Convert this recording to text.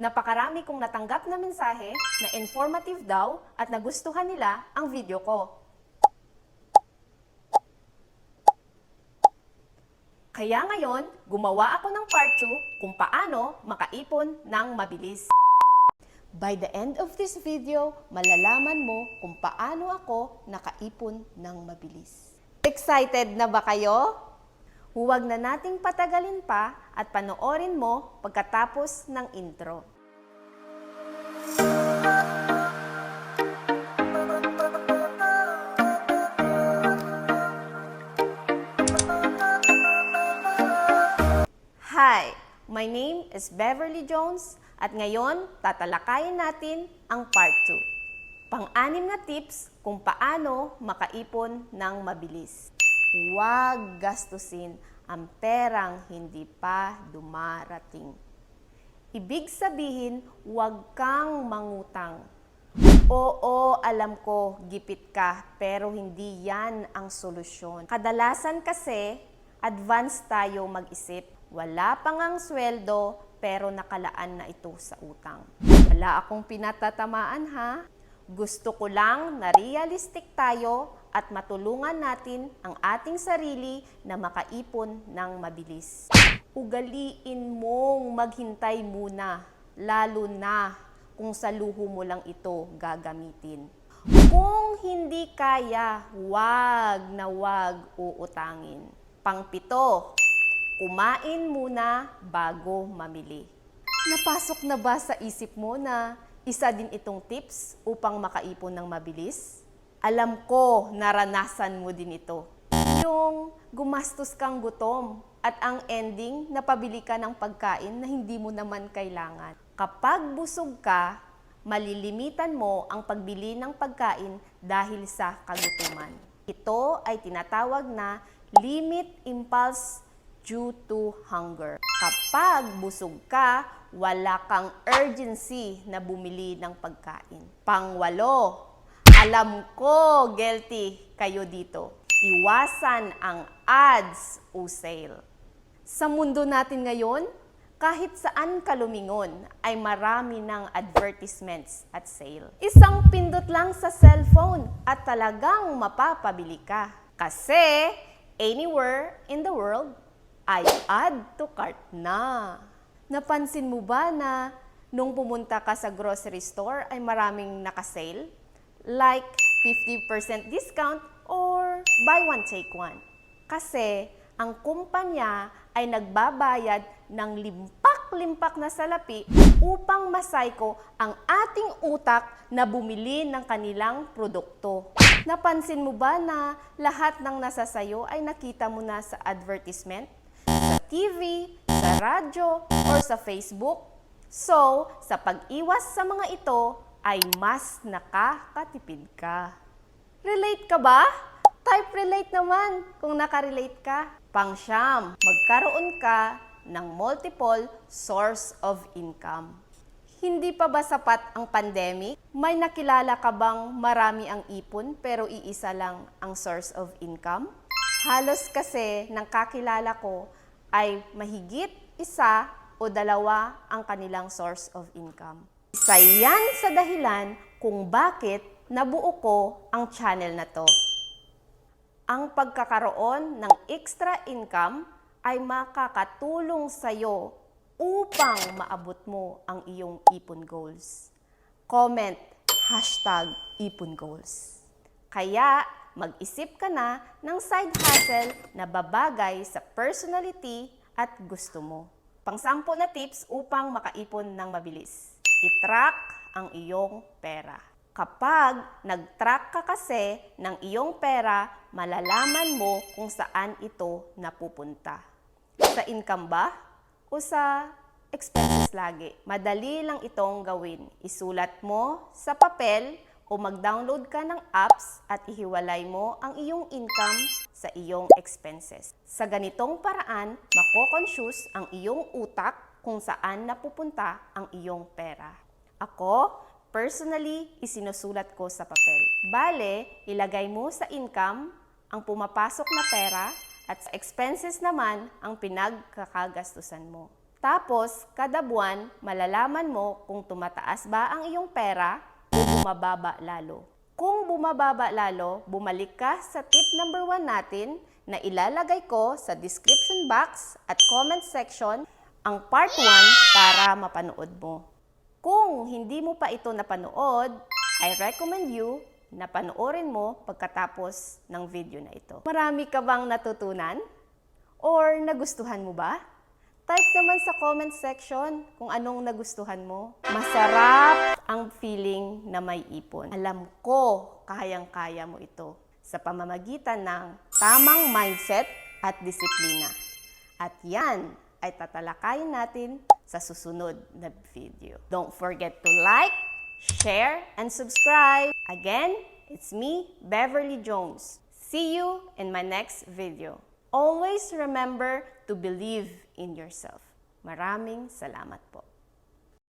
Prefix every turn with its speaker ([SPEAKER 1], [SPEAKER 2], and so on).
[SPEAKER 1] Napakarami kong natanggap na mensahe na informative daw at nagustuhan nila ang video ko. Kaya ngayon, gumawa ako ng part 2 kung paano makaipon ng mabilis. By the end of this video, malalaman mo kung paano ako nakaipon ng mabilis. Excited na ba kayo? Huwag na nating patagalin pa at panoorin mo pagkatapos ng intro. Is Beverly Jones at ngayon tatalakayin natin ang part 2. Pang-anim na tips kung paano makaipon ng mabilis. Huwag gastusin ang perang hindi pa dumarating. Ibig sabihin, huwag kang mangutang. Oo, alam ko, gipit ka, pero hindi yan ang solusyon. Kadalasan kasi, advance tayo mag-isip. Wala pa ngang sweldo, pero nakalaan na ito sa utang. Wala akong pinatatamaan ha. Gusto ko lang na realistic tayo at matulungan natin ang ating sarili na makaipon ng mabilis. Ugaliin mong maghintay muna, lalo na kung sa luho mo lang ito gagamitin. Kung hindi kaya, wag na wag uutangin. Pangpito, kumain muna bago mamili. Napasok na ba sa isip mo na isa din itong tips upang makaipon ng mabilis? Alam ko, naranasan mo din ito. Yung gumastos kang gutom at ang ending, napabili ka ng pagkain na hindi mo naman kailangan. Kapag busog ka, malilimitan mo ang pagbili ng pagkain dahil sa kagutuman. Ito ay tinatawag na limit impulse due to hunger. Kapag busog ka, wala kang urgency na bumili ng pagkain. Pangwalo, alam ko guilty kayo dito. Iwasan ang ads o sale. Sa mundo natin ngayon, kahit saan ka lumingon ay marami ng advertisements at sale. Isang pindot lang sa cellphone at talagang mapapabili ka. Kasi anywhere in the world ay add to cart na. Napansin mo ba na nung pumunta ka sa grocery store ay maraming nakasale? Like 50% discount or buy one take one. Kasi ang kumpanya ay nagbabayad ng limpak-limpak na salapi upang masayko ang ating utak na bumili ng kanilang produkto. Napansin mo ba na lahat ng nasa sayo ay nakita mo na sa advertisement? TV, sa radyo, or sa Facebook? So, sa pag-iwas sa mga ito, ay mas nakakatipid ka. Relate ka ba? Type relate naman kung nakarelate ka. Pangsyam, magkaroon ka ng multiple source of income. Hindi pa ba sapat ang pandemic? May nakilala ka bang marami ang ipon pero iisa lang ang source of income? Halos kasi ng kakilala ko ay mahigit isa o dalawa ang kanilang source of income. Isa yan sa dahilan kung bakit nabuo ko ang channel na to ang pagkakaroon ng extra income ay makakatulong sa iyo upang maabot mo ang iyong ipon goals. Comment, hashtag ipon goals. Kaya mag-isip ka na ng side hustle na babagay sa personality at gusto mo. Pangsampo na tips upang makaipon ng mabilis. I-track ang iyong pera. Kapag nag-track ka kasi ng iyong pera, malalaman mo kung saan ito napupunta. Sa income ba? O sa expenses lagi? Madali lang itong gawin. Isulat mo sa papel o mag-download ka ng apps at ihiwalay mo ang iyong income sa iyong expenses. Sa ganitong paraan, mako-confuse ang iyong utak kung saan napupunta ang iyong pera. Ako, Personally, isinusulat ko sa papel. Bale, ilagay mo sa income ang pumapasok na pera at sa expenses naman ang pinagkakagastusan mo. Tapos, kada buwan, malalaman mo kung tumataas ba ang iyong pera bumababa lalo. Kung bumababa lalo, bumalik ka sa tip number 1 natin na ilalagay ko sa description box at comment section ang part 1 para mapanood mo. Kung hindi mo pa ito napanood, I recommend you na panoorin mo pagkatapos ng video na ito. Marami ka bang natutunan? Or nagustuhan mo ba? Type naman sa comment section kung anong nagustuhan mo. Masarap ang feeling na may ipon. Alam ko kayang-kaya mo ito sa pamamagitan ng tamang mindset at disiplina. At yan ay tatalakayin natin sa susunod na video. Don't forget to like, share, and subscribe. Again, it's me, Beverly Jones. See you in my next video. Always remember to believe in yourself. Maraming salamat po.